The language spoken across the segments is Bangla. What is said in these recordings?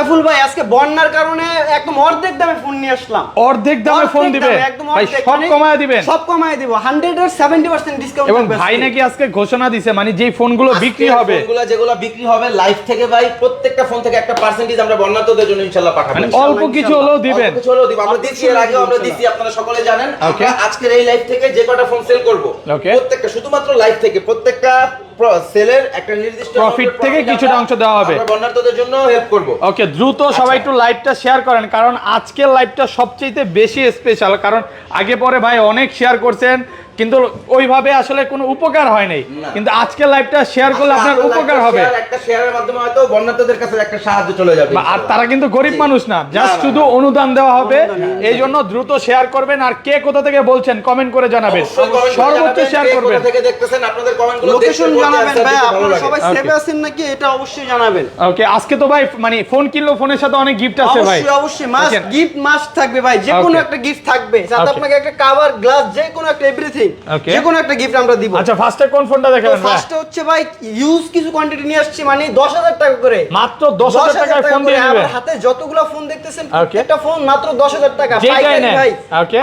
রাফুল ভাই আজকে বন্যার কারণে একদম অর্ধেক দামে ফোন নিয়ে আসলাম। অর্ধেক দামে ফোন দিবে? ভাই সব মানে কমায় দিবেন। সব কমায় দিব। 100 এর 70% ডিসকাউন্ট এবং ভাই নাকি আজকে ঘোষণা দিছে মানে যেই ফোনগুলো বিক্রি হবে। ফোনগুলো যেগুলো বিক্রি হবে লাইভ থেকে ভাই প্রত্যেকটা ফোন থেকে একটা পার্সেন্টেজ আমরা বন্যাতদের জন্য ইনশাআল্লাহ পাঠাবো। মানে অল্প কিছু হলেও দিবেন। কিছু হলেও দিব। আমরা দিচ্ছি এর আগে আমরা দিচ্ছি আপনারা সকলে জানেন. আমরা আজকের এই লাইভ থেকে যে কটা ফোন সেল করব প্রত্যেকটা শুধুমাত্র লাইভ থেকে প্রত্যেকটা সেলের একটা নির্দিষ্ট প্রফিট থেকে কিছুটা অংশ দেওয়া হবে। আমরা বন্যাতদের জন্য হেল্প করব ওকে দ্রুত সবাই একটু লাইভটা শেয়ার করেন কারণ আজকের লাইভটা সবচেয়ে বেশি স্পেশাল কারণ আগে পরে ভাই অনেক শেয়ার করছেন কিন্তু ওইভাবে আসলে কোনো উপকার হয় নাই। কিন্তু আজকের লাইভটা শেয়ার করলে আপনার উপকার হবে। একটা শেয়ারের মাধ্যমে হয়তো বন্যাতদের কাছে একটা সাহায্য চলে যাবে আর তারা কিন্তু গরিব মানুষ না জাস্ট শুধু অনুদান দেওয়া হবে। এই জন্য দ্রুত শেয়ার করবেন আর কে কোথা থেকে বলছেন কমেন্ট করে জানাবেন। সর্বোচ্চ শেয়ার করবেন কোথা থেকে দেখতেছেন আপনাদের কমেন্টগুলো লোকেশন জানাবেন ভাই আপনারা সবাই. সেভে আছেন নাকি? এটা অবশ্যই জানাবেন। ওকে আজকে তো ভাই মানে ফোন কিনলো ফোনের সাথে অনেক গিফট আছে ভাই। অবশ্যই অবশ্যই মাস্ট গিফট মাস্ট থাকবে ভাই যে কোনো একটা গিফট থাকবে। সাথে আপনাকে একটা কভার গ্লাস যে কোনো একটা এভরিথিং. যে কোনো একটা গিফট আমরা দিব। আচ্ছা ফার্স্টে কোন ফোনটা দেখাবেন? ফার্স্টে হচ্ছে ভাই ইউজ কিছু কোয়ান্টিটি নিয়ে আসছি মানে 10000 টাকা করে। মাত্র দশ হাজার টাকায় ফোন দিয়ে আমার হাতে যতগুলো ফোন দেখতেছেন একটা ফোন মাত্র 10000 টাকা। পাইকারি ভাই.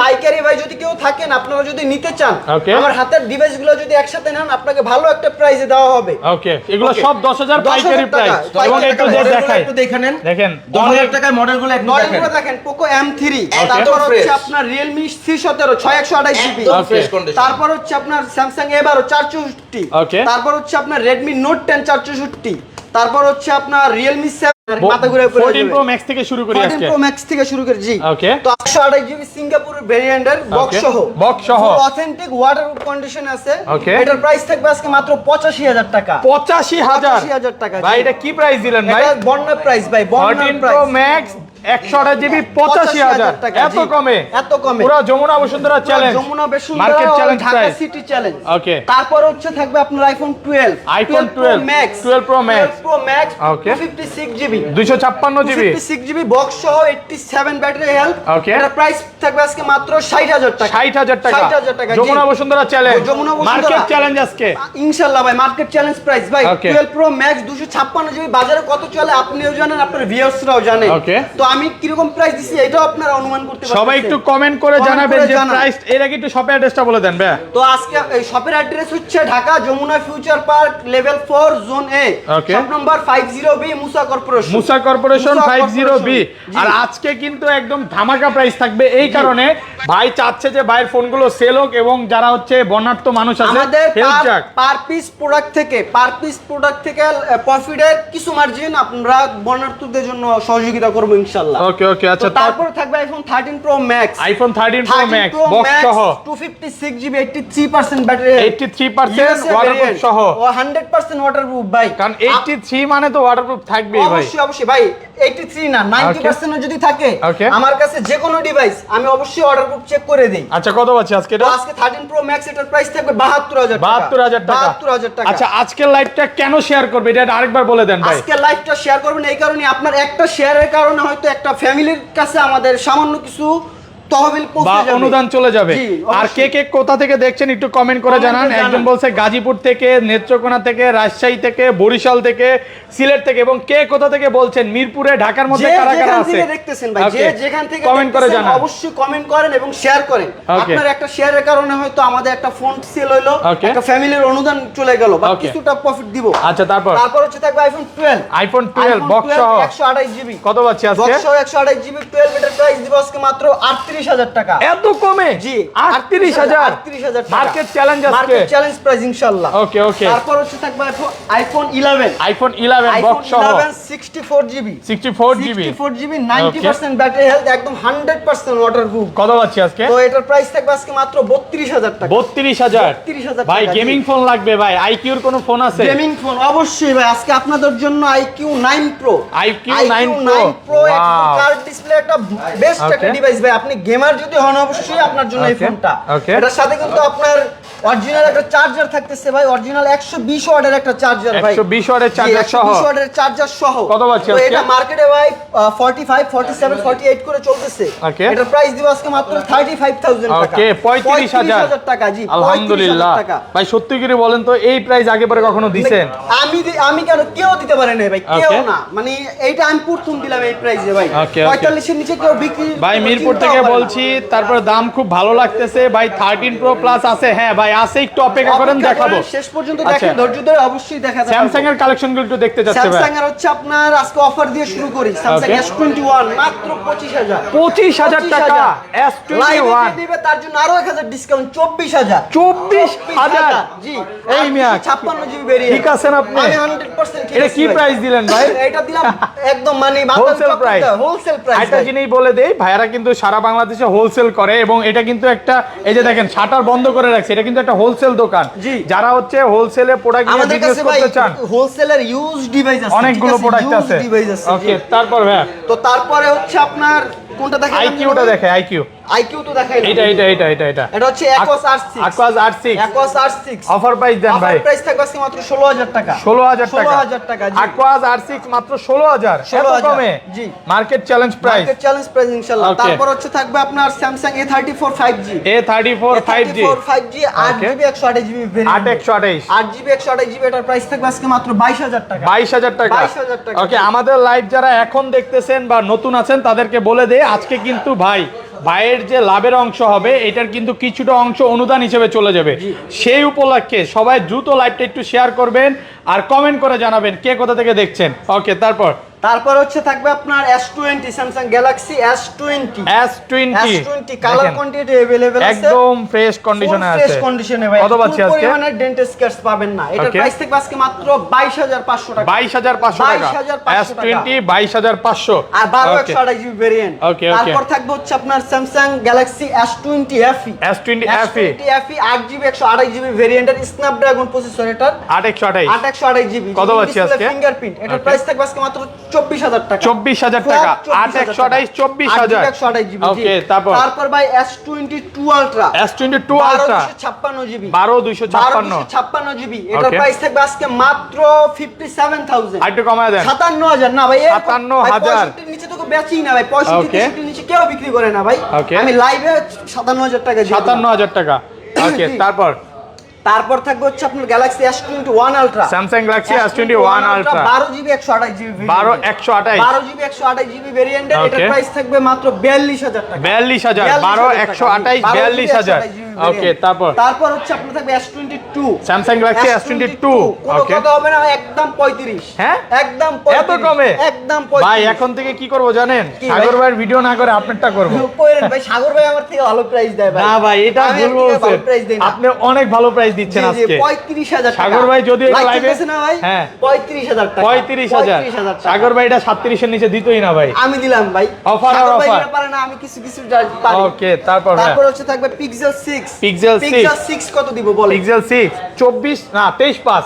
পাইকারি ভাই যদি কেউ থাকেন আপনারা যদি নিতে চান আমার হাতের ডিভাইসগুলো যদি একসাথে নেন আপনাকে ভালো একটা প্রাইসে দেওয়া হবে। ওকে এগুলো সব 10,000 পাইকারি প্রাইস এবং একটু টাকা, দেখাই। একটু দেখে নেন। দেখেন দশ অনেক হাজার টাকায় মডেলগুলো একটু দেখেন। মডেলগুলো দেখেন পোকো M3 তারপর হচ্ছে আপনার Realme C17 6128 GB. Fresh condition তারপর হচ্ছে আপনার স্যামসাং এবারও চারশো Okay. তারপর হচ্ছে আপনার রেডমি নোট টেন চারশো তারপর হচ্ছে আপনার রিয়েলমি প্রো ম্যাক্স থেকে শুরু করি আজকে। প্রো ম্যাক্স থেকে শুরু করে জি। Okay. তো একশো আঠাশ জিবি সিঙ্গাপুরের ভেরিয়েন্টের বক্স সহ। Box সহ। অথেন্টিক ওয়াটার কন্ডিশন আছে. এটার প্রাইস থাকবে আজকে মাত্র পঁচাশি হাজার টাকা। পঁচাশি হাজার? 85,000 টাকা, ভাই এটা কি প্রাইস দিলেন ভাই? এটা বন্যা প্রাইস ভাই বন্যা প্রো প্রাইস ম্যাক্স জিবি টাকা, এত কমে? এত কমে। পুরো Jamuna Bashundhara challenge Jamuna Bashundhara challenge Dhaka city challenge Okay. তারপর হচ্ছে থাকবে আপনার iPhone 12 iPhone 12, max 12 Pro Max। Pro max Okay. 256 GB দুইশো ছাপ্পান্ন জিবি 256 জিবি বক্স সহ 87 ব্যাটারি হেলথ Okay. এটার প্রাইস থাকবে আজকে মাত্র 60000 টাকা। ষাট হাজার টাকা। 60,000 টাকা Jamuna Bashundhara challenge Jamuna Bashundhara. Market challenge আজকে। ইনশাআল্লাহ ভাই মার্কেট চ্যালেঞ্জ প্রাইস ভাই Okay. 12 প্রো ম্যাক্স 256 জিবি বাজারে কত চলে আপনিও জানেন আপনার ভিউয়ার্সরাও. তো আমি কীরকম প্রাইস দিছি এটাও আপনারা অনুমান করতে পারছেন সবাই একটু কমেন্ট করে জানাবেন যে প্রাইস এর আগে একটু শপের অ্যাড্রেসটা বলে দেন ভাই তো আজকে এই শপের অ্যাড্রেস হচ্ছে Dhaka Jamuna future park level 4 zone A shop number 50 B Musa corporation Musa corporation Musa five zero B আর আজকে কিন্তু একদম ধামাকা প্রাইস থাকবে এই কারণে ভাই চাচ্ছে যে ভাইয়ের ফোনগুলো সেল হোক এবং যারা হচ্ছে বর্ণাঢ্য মানুষ আছে আমাদের পার পিস প্রোডাক্ট থেকে পার পিস প্রোডাক্ট থেকে প্রফিটের কিছু মার্জিন আপনারা বর্ণার্থীদের জন্য সহযোগিতা করব ইনশাআল্লাহ। ওকে ওকে আচ্ছা তারপর থাকবে iPhone 13 pro max iPhone thirteen pro max box সহ। 256 জিবি 83% ব্যাটারি 83% ওয়াটারপ্রুফ সহ। ও 100% ওয়াটারপ্রুফ ভাই। কারণ এইটটি থ্রি মানে তো ওয়াটারপ্রুফ থাকবেই ভাই। অবশ্যই অবশ্যই ভাই। 83 না 90% যদি থাকে আমার কাছে যে কোনো ডিভাইস আমি অবশ্যই অর্ডার চেক করে দেই। আচ্ছা কত আছে আজকে এটা? আজকে 13 প্রো ম্যাক্স এটার প্রাইস থাকবে 72000 টাকা। বাহাত্তর হাজার টাকা। 72000 টাকা। আচ্ছা আজকের লাইভটা কেন শেয়ার করবে? এটা আরেকবার বলে দেন ভাই। আজকে লাইভটা শেয়ার করবেন এই কারণে আপনার একটা শেয়ারের কারণে হয়তো একটা ফ্যামিলির কাছে আমাদের সামান্য কিছু তহবিল বা অনুদান চলে যাবে। আর কে কে কোথা থেকে দেখছেন একটু কমেন্ট করে জানান। একজন বলছে গাজীপুর থেকে নেত্রকোনা থেকে রাজশাহী থেকে বরিশাল থেকে সিলেট থেকে এবং কে কোথা থেকে বলছেন? মিরপুরে ঢাকার মধ্যে কারা কারা আছে? দেখতেছেন ভাই যে যেখান থেকে কমেন্ট করে জানান। অবশ্যই কমেন্ট করেন এবং শেয়ার করেন। আপনার একটা শেয়ারের কারণে হয়তো আমাদের একটা ফোন সেল হইল একটা ফ্যামিলির অনুদান চলে গেল বা কিছুটা প্রফিট দিব। আচ্ছা তারপর? তারপর হচ্ছে থাকবে আইফোন 12 আইফোন 12 বক্স সহ। 128 জিবি কত পাচ্ছি আজকে? বক্স সহ 128 জিবি 12 এটার প্রাইস দিব আজকে মাত্র 38000 টাকা। এত কমে? জি 38000 38000 market challenge market challenge price ইনশাআল্লাহ ওকে ওকে তারপর হচ্ছে থাকবে আইফোন 11 আইফোন 11 আইফোন বক্স সহ। 11 64 GB 64 GB 64 GB 90% battery health একদম 100% ওয়াটারপ্রুফ কত পাচ্ছি আজকে? তো এটার প্রাইস থাকবে আজকে মাত্র 32000 টাকা। 32000 32000 ভাই টাকা, জি। গেমিং ফোন লাগবে ভাই। আইকিউর কোনো ফোন আছে? গেমিং ফোন অবশ্যই ভাই। আজকে আপনাদের জন্য 9 Pro IQ 9 Pro Pro একদম কার্ড ডিসপ্লে একটা বেস্ট একটা ডিভাইস ভাই। আপনি গেমার যদি হন অবশ্যই আপনার জন্য এই. ফোনটা এটার সাথে কিন্তু আপনার অরিজিনাল একটা চার্জার থাকতেছে ভাই অরিজিনাল 120 ওয়াটের একটা চার্জার ভাই। 120 ওয়াটের চার্জার সহ 120 ওয়াটের চার্জার সহ। কত তো এটা মার্কেটে ভাই 45 47 48 করে চলতেছে. এটার প্রাইস দিব আজকে মাত্র 35000 টাকা। ওকে 35,000 টাকা জি আলহামদুলিল্লাহ। ভাই সত্যি করে বলেন তো এই প্রাইস আগে পরে কখনো দিছেন? আমি আমি কেন কেউ দিতে পারে না ভাই কেউ না। মানে এইটা আমি প্রথম দিলাম এই প্রাইসে ভাই। Okay, okay. 45 এর নিচে কেউ বিক্রি ভাই মিরপুর থেকে বলছি তারপর দাম খুব ভালো লাগতেছে। ভাই থার্টিন প্রো প্লাস আছে। হ্যাঁ ভাই আছে একটু অপেক্ষা করেন দেখাবো। শেষ পর্যন্ত আচ্ছা। দেখেন ধৈর্য ধরে অবশ্যই দেখা যাবে। স্যামসাং এর একটু দেখতে চাচ্ছি ভাই। স্যামসাং এর হচ্ছে আপনার আজকে অফার দিয়ে শুরু করি। স্যামসাং S21 মাত্র 25000 পঁচিশ হাজার টাকা এস টোয়েন্টি লাইভে ওয়ান যে দিবে তার জন্য আরও 1000 ডিসকাউন্ট 24000 চব্বিশ হাজার। জি। এই মিয়া 56 জিবি বেরিয়ে ঠিক আছেন আপনি? আমি 100% ঠিক এটা কি প্রাইস দিলেন ভাই? এটা দিলাম একদম মানে হোলসেল প্রাইস হোলসেল প্রাইস একটা জিনিস বলে দেই ভাইয়ারা কিন্তু সারা বাংলাদেশে হোলসেল করে এবং এটা কিন্তু একটা এই যে দেখেন শাটার বন্ধ করে রাখছে এটা কিন্তু একটা হোলসেল দোকান। যারা হচ্ছে হোলসেলে প্রোডাক্ট নিয়ে বিজনেস করতে চান হোলসেলের ইউজ ডিভাইস আছে অনেকগুলো প্রোডাক্ট আছে? ওকে তারপর হ্যাঁ তো তারপরে হচ্ছে আপনার কোনটা দেখেন আইকিউটা দেখে আইকিউ আইকিউ তো দেখাই এটা এটা এটা এটা এটা এটা হচ্ছে Aquos R6 Aquos R6 Aquos R6 offer price দেন ভাই। অফার প্রাইস থাকবে আজকে মাত্র 16000 টাকা। 16000 টাকা। 16000 টাকা জি। Aquos R6 মাত্র 16000 এত কমে। জি। Market challenge price market challenge price ইনশাআল্লাহ তারপর হচ্ছে থাকবে আপনার Samsung A34 5G A34 5G 5G 8GB 128GB variant 8128 8GB 128GB এটার প্রাইস থাকবে আজকে মাত্র 22000 টাকা। বাইশ হাজার টাকা। 22,000 টাকা। ওকে আমাদের লাইভ যারা এখন দেখতেছেন বা নতুন আছেন তাদেরকে বলে দে আজকে কিন্তু ভাই ভাইয়ের যে লাভের অংশ হবে এটার কিন্তু কিছুটা অংশ অনুদান হিসেবে চলে যাবে। সেই উপলক্ষে সবাই দ্রুত লাইভটা একটু শেয়ার করবেন আর কমেন্ট করে জানাবেন কে কোথা থেকে দেখছেন। ওকে তারপর তারপর হচ্ছে থাকবে আপনার S20 Samsung Galaxy S20 S twenty S20 colour quantity available আছে একদম ফ্রেশ কন্ডিশনে আছে ফ্রেশ কন্ডিশনে ভাই কত পাচ্ছি ফুল আজকে পরিমাণের ডেন্টাল স্কেয়ার্স পাবেন না এটার Okay. প্রাইস থাকবে আজকে মাত্র 22500 টাকা বাইশ হাজার পাঁচশো টাকা 22,500 এস টোয়েন্টি বাইশ হাজার পাঁচশো আর 12 128 জিবি ভেরিয়েন্ট Okay, okay. তারপর থাকবে হচ্ছে আপনার Samsung Galaxy S20 FE S20 FE S20 FE 8 GB 128 GB ভেরিয়েন্টের স্ন্যাপড্রাগন প্রসেসর এটার আট একশো আঠাইশ 8128 জিবি কত পাচ্ছি আজকে? ফিঙ্গারপ্রিন্ট এটার Okay. প্রাইস থাকবে আজকে মাত্র 24000 টাকা। চব্বিশ হাজার টাকা। আট একশো আঠাইশ চব্বিশ হাজার। ওকে তারপর? তারপর ভাই S22 Ultra S twenty two ultra 1256 GB. বারো দুইশো ছাপ্পান্ন। 1256 জিবি। এটার প্রাইস থাকবে আজকে মাত্র 57000 আর একটু কমায় দেন। 57000 না ভাই এর- 57,000 ভাই 65 নিচে তো কেউ না ভাই। 65 Okay. 63 নিচে কেউ বিক্রি করে না ভাই। আমি লাইভে 57000 টাকা সাতান্ন হাজার টাকা। ওকে তারপর? তারপর থাকবে হচ্ছে আপনার Galaxy S twenty one ultra Samsung Galaxy S twenty one ultra 12 GB 128 GB বারো একশো আঠাশ। বারো জিবি 128 জিবি ভেরিয়েন্টের এটার. প্রাইস থাকবে মাত্র 42000 টাকা। বিয়াল্লিশ হাজার বারো একশো আঠাশ আঠাইশ বিয়াল্লিশ হাজার। 128 জিবি ওকে। তারপর? তারপর হচ্ছে আপনার থাকবে S22 Samsung Galaxy S twenty কোনো কথা হবে না একদম 35 হ্যাঁ? একদম এত কমে? একদম 35 ভাই এখন থেকে কি করব জানেন? সাগর ভাইয়ের ভিডিও না করে আপনারটা করব। কইরেন ভাই সাগর ভাই আমার থেকে ভালো প্রাইস দেয় ভাই। না ভাই এটা ভুল এর বলছেন। আপনি অনেক ভালো প্রাইস দিচ্ছেন আজকে। 35000 টাকা। সাগর ভাই যদিও এটা live না ভাই? হ্যাঁ। 35000 টাকা। পঁয়ত্রিশ হাজার। 35,000 সাগর ভাই এটা সাতত্রিশের নিচে দিতই না ভাই। আমি দিলাম ভাই। আর সাগর ভাই পারে না আমি কিছু কিছু পারি। ওকে তারপর হ্যাঁ। তারপর হচ্ছে থাকবে পিক্সেল 6 6 পিক্সেল 6 কত দিব বলে পিক্সেল সিক্স চব্বিশ না 23 পাস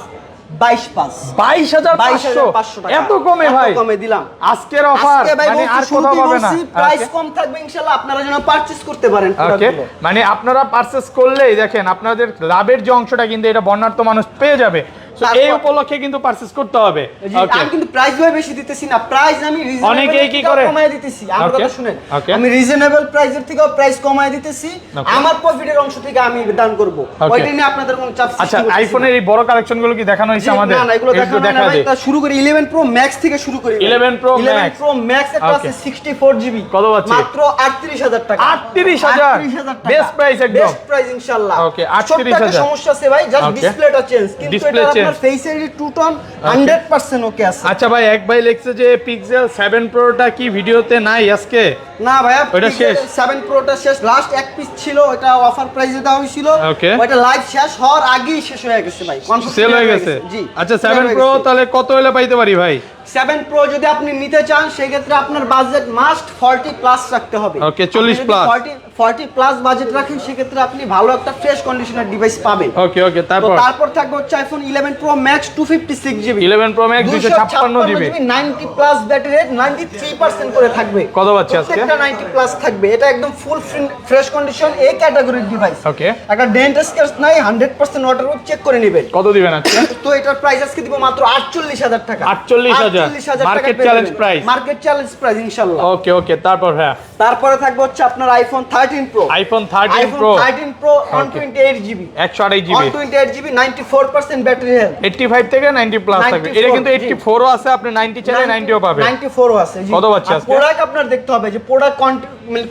22 পাস 22500 টাকা। এত কমে ভাই। কমে দিলাম। আজকের অফার মানে আর কোথাও পাবে না। প্রাইস কম থাকবে ইনশাআল্লাহ আপনারা যেন পারচেজ করতে পারেন ওকে মানে আপনারা পারচেস করলেই দেখেন আপনাদের লাভের যে অংশটা কিন্তু এটা বর্ণার্থ মানুষ পেয়ে যাবে। এই উপলক্ষে কিন্তু পারচেস করতে হবে। আমি কিন্তু প্রাইস ভাই বেশি দিতেছি না প্রাইস আমি অনেকেই কি করে? কমায় দিতেছি। আমার কথা শুনেন আমি রিজনেবল প্রাইসের থেকেও প্রাইস কমায় দিতেছি। আমার প্রফিটের অংশ থেকে আমি দান করব. ওইটা নিয়ে আপনাদের কোনো চাপ আচ্ছা আইফোনের এই বড় কালেকশনগুলো কি দেখানো হয়েছে আমাদের? না না এগুলো দেখানো না তা শুরু করি। 11 প্রো ম্যাক্স থেকে শুরু করি 11 Pro Max। 11 প্রো ম্যাক্স একটা আছে 64 জিবি কত পাচ্ছি? মাত্র 38000 টাকা। 38,000 Best price একদম। বেস্ট প্রাইস ইনশাআল্লাহ একটা 38,000 সমস্যা আছে ভাই জাস্ট ডিসপ্লেটা চেঞ্জ কিন্তু এটা আপনার change। টু টোন 100% ওকে আছে। আচ্ছা ভাই এক ভাই লিখছে যে পিক্সেল 7 প্রোটা কি ভিডিওতে নাই আজকে? না ভাইয়া ওইটা শেষ? 7 প্রোটা শেষ। লাস্ট এক পিস ছিল ওটা অফার প্রাইসে দেওয়া হয়েছিল। ওটা লাইভ শেষ হওয়ার আগেই শেষ হয়ে গেছে ভাই। সেল হয়ে গেছে। জি আচ্ছা clear 7 প্রো তাহলে কত হলে পাইতে পারি ভাই? সেভেন প্রো যদি আপনি নিতে চান সেক্ষেত্রে আপনার বাজেট মাস্ট ফর্টি প্লাস রাখতে হবে। 40 plus। ফর্টি প্লাস বাজেট রাখেন সেক্ষেত্রে আপনি ভালো একটা ফ্রেশ কন্ডিশনার ডিভাইস পাবেন। ওকে ওকে তারপর? তারপর থাকবে হচ্ছে iPhone eleven pro max two fifty six GB 11 Pro Max 256 GB ninety plus battery rate ninety three percent করে থাকবে। কত পাচ্ছি আজকে? নাইনটি প্লাস থাকবে। এটা একদম ফুল ফ্রেশ কন্ডিশন এ ক্যাটাগরির ডিভাইস ওকে একটা ডেন্ট স্কেচ নাই হান্ড্রেড পার্সেন্ট ওয়াটার চেক করে নেবেন। কত দিবেন আজকে? তো এটার প্রাইস আজকে দিব মাত্র আটচল্লিশ হাজার টাকা। 48,000 Market challenge price। Market challenge price ইনশাল্লাহ। ওকে ওকে তারপর হ্যাঁ। তারপরে থাকবে হচ্ছে আপনার iPhone pro iPhone 13 pro thirteen pro one Okay. Twenty eight GB 128 GB one twenty eight GB ninety four percent battery health 85 থেকে 90 প্লাস থাকবে। 94 এটা কিন্তু 84 ও আছে আপনি 90 চাইলে 90 ও পাবেন। 94 ও আছে জি। কত পাচ্ছি আজকে? প্রোডাক্ট আপনার দেখতে হবে যে প্রোডাক্ট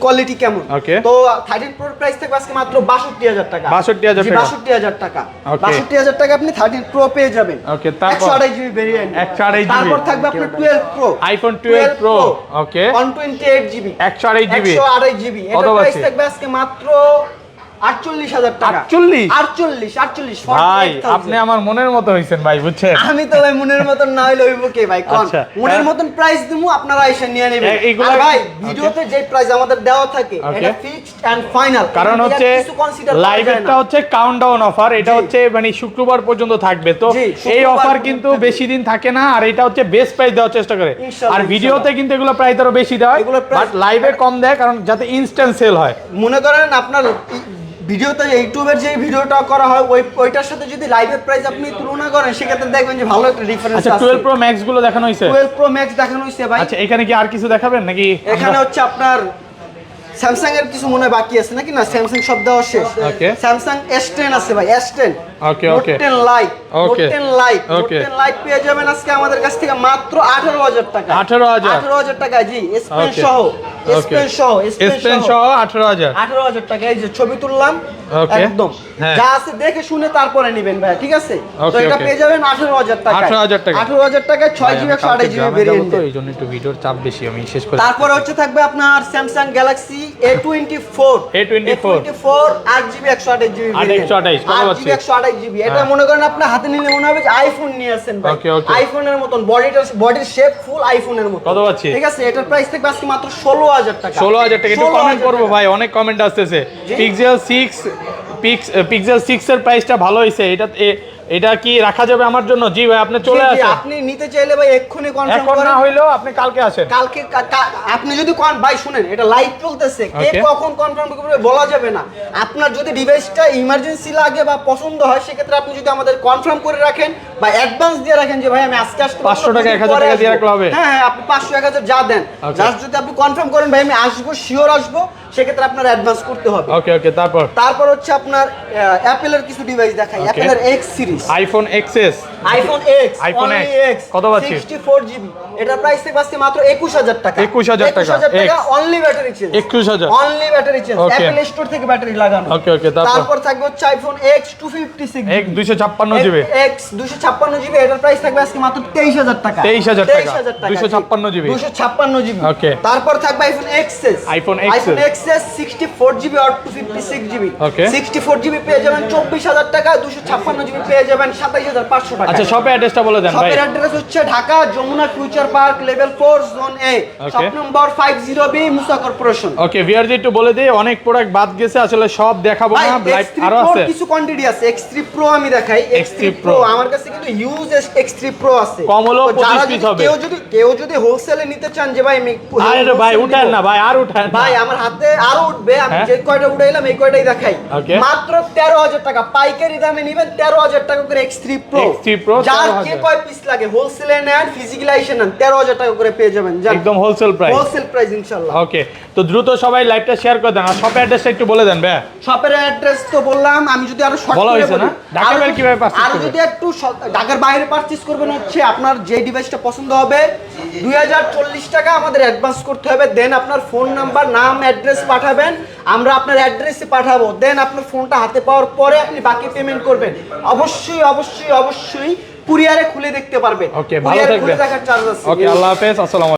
কোয়ালিটি কেমন. তো 13 প্রোর প্রাইস থাকবে আজকে মাত্র 62000 টাকা। 62,000 জি, টাকা। 62000 টাকা। Okay. 62000 টাকা আপনি 13 প্রো পেয়ে যাবেন। Okay, তারপর? 128 জিবি ভেরিয়েন্ট 128 GB তারপর থাকবে আপনার 12 pro iPhone 12 Pro, okay. 128 GB 128 GB 128 GB কত এটা প্রাইস? থাকবে আজকে মাত্র 48000 টাকা। 48? 48 48 ভাই আপনি আমার মনের মতো হইছেন ভাই বুঝছেন? আমি তো ভাই মনের মতন না হইলে হইব কে ভাই? কোন। মনের। মতন প্রাইস দিমু আপনারা এসে নিয়ে নেবেন। আর ভাই ভিডিওতে যে প্রাইস আমাদের দেওয়া থাকে এটা ফিক্সড এন্ড ফাইনাল কারণ হচ্ছে লাইভেরটা হচ্ছে কাউন্টডাউন অফার এটা হচ্ছে মানে শুক্রবার পর্যন্ত থাকবে। তো এই অফার কিন্তু বেশি দিন থাকে না আর এটা হচ্ছে বেস্ট প্রাইস দেওয়ার চেষ্টা করে। আর ভিডিওতে কিন্তু এগুলো প্রাইস আরও বেশি দেয় বাট লাইভে কম দেয় কারণ যাতে ইনস্ট্যান্ট সেল হয়। মনে করেন আপনার ভিডিওতে ইউটিউবের যে ভিডিওটা করা হয় ওই ওইটার সাথে যদি লাইভের প্রাইস আপনি তুলনা করেন সেক্ষেত্রে দেখবেন যে ভালো একটা ডিফারেন্স আচ্ছা আছে 12 প্রো ম্যাক্সগুলো দেখানো হইছে? 12 প্রো ম্যাক্স দেখানো হইছে ভাই। আচ্ছা এখানে কি আর কিছু দেখাবেন নাকি এখানে হচ্ছে আপনার স্যামসাং এর কিছু মনে হয় বাকি আছে নাকি না? স্যামসাং সব দেওয়া শেষ। Okay. স্যামসাং S10 আছে ভাই S10 okay okay note 10 light note Okay. 10 light note Okay. 10 light পেয়ে যাবেন আজকে আমাদের কাছ থেকে মাত্র 18000 টাকা। 18,000 18000 টাকা জি S সহ S সহ S সহ। 18000 18000 টাকা এই যে ছবি তুললাম একদম। হ্যাঁ। যা আছে দেখে শুনে তারপরে নেবেন ভাই ঠিক আছে? তো এটা পেয়ে যাবেন 18000 টাকা 18,000 টাকা। 18000 টাকায় 6 জিবি 128 জিবি ভেরিয়েন্ট তো এই একটু ভিডিওর চাপ বেশি আমি শেষ করে তারপরে হচ্ছে থাকবে আপনার Samsung Galaxy A twenty four A24 four আট জিবি একশো আঠাশ জিবি 828 আট জিবি একশো আঠাশ জিবি এটা হ্যাঁ। মনে করেন আপনার হাতে নিলে মনে হবে যে আইফোন নিয়ে আসেন ভাই. আইফোনের মতন বডিটা বডির শেপ ফুল আইফোনের মতো কত পাচ্ছি? ঠিক আছে এটার প্রাইস থেকে আজকে মাত্র ষোলো হাজার টাকা। ষোলো হাজার টাকা। একটু কমেন্ট করব ভাই অনেক কমেন্ট আসতেছে। পিক্সেল সিক্স পিক্স পিক্সেল 6 এর প্রাইসটা ভালো হইছে। এটা এটা কি রাখা যাবে আমার জন্য? জি ভাই আপনি চলে আসেন। আপনি নিতে চাইলে ভাই এক্ষুনি কনফার্ম করেন এখন না হইলেও আপনি কালকে আসেন। কালকে আপনি যদি কোন ভাই শুনেন এটা লাইভ চলতেছে। কে কখন কনফার্ম করবে বলা যাবে না। আপনার যদি ডিভাইসটা ইমার্জেন্সি লাগে বা পছন্দ হয় সেক্ষেত্রে আপনি যদি আমাদের কনফার্ম করে রাখেন বা অ্যাডভান্স দিয়ে রাখেন যে ভাই আমি আজকে আসতে পারব 500 টাকা, 1000 টাকা দিয়ে রাখলে হবে? হ্যাঁ হ্যাঁ আপনি পাঁচশো এক হাজার যা দেন। জাস্ট যদি আপনি কনফার্ম করেন ভাই আমি আসব শিওর আসব সেক্ষেত্রে আপনার অ্যাডভান্স করতে হবে। ওকে ওকে তারপর? তারপর হচ্ছে আপনার অ্যাপেলের কিছু ডিভাইস দেখাই. অ্যাপেলের X series iPhone XS iPhone X iPhone X কত পাচ্ছি? 64 জিবি এটার প্রাইস থেকে আজকে মাত্র 21000 টাকা। 21,000 টাকা, 21000 টাকা only battery change 21,000 only battery change. Apple store থেকে ব্যাটারি লাগানো। ওকে ওকে তারপর? তারপর থাকবে হচ্ছে আইফোন এক্স 256 এক দুইশো ছাপ্পান্ন জিবি এক্স 256 জিবি এটার প্রাইস থাকবে আজকে মাত্র 23000 টাকা। 23,000 টাকা। 23,000 টাকা। 256 জিবি। 256 জিবি ওকে তারপর থাকবে iPhone XS iPhone XS iPhone XS 64 GB আর 256 জিবি Okay. 64 জিবি পেয়ে যাবেন 24000 টাকা 256 জিবি পেয়ে যাবেন 27500 টাকা। আচ্ছা শপে অ্যাড্রেসটা বলে দেন শপের অ্যাড্রেস হচ্ছে Dhaka Jamuna future park level 4 zone A shop number 50 B Musa corporation. Okay VRG একটু বলে দিই অনেক প্রোডাক্ট বাদ গেছে আসলে সব দেখাবো না লাইভ আরও আছে। কিছু কোয়ান্টিটি আছে X3 Pro আমি দেখাই X3 X3 Pro Pro আমার কাছে কিন্তু ইউজ X3 Pro আছে। কম 25 যদি- piece হবে। কেউ যদি কেউ যদি হোলসেলে নিতে চান যে ভাই আরে ভাই উঠান না ভাই আর উঠান ভাই আমার হাতে আরও উঠবে আমি হ্যাঁ? যে কয়টা উঠাইলাম এই কয়টাই দেখাই। মাত্র তেরো হাজার টাকা পাইকারি দামে নিবেন তেরো হাজার টাকা করে x three pro X3 Pro যার 13,000 যে কয় পিস লাগে হোলসেলে নেন ফিজিক্যালি এসে নেন তেরো হাজার টাকা করে পেয়ে যাবেন একদম wholesale price wholesale price okay তো দ্রুত সবাই লাইভটা শেয়ার করে দেন আর শপের অ্যাড্রেসটা একটু বলে দেন ভাই শপের অ্যাড্রেস তো বললাম আমি যদি আরও শর্ট বলা করে হয়েছে বলি। না? ঢাকার বাইরে কীভাবে purchase আরও? যদি একটু ঢাকার বাইরে পারচেজ করবেন হচ্ছে আপনার যে ডিভাইসটা পছন্দ হবে দুই হাজার চল্লিশ টাকা আমাদের অ্যাডভান্স করতে হবে। দেন আপনার ফোন নাম্বার নাম অ্যাড্রেস পাঠাবেন। আমরা আপনার অ্যাড্রেসে পাঠাবো। দেন আপনার ফোনটা হাতে পাওয়ার পরে আপনি বাকি পেমেন্ট করবেন। অবশ্যই অবশ্যই অবশ্যই অবশ্যই কুরিয়ারে খুলে দেখতে পারবেন ওকে ভালো থাকবেন। ওকে আল্লাহ হাফেজ আসসালামু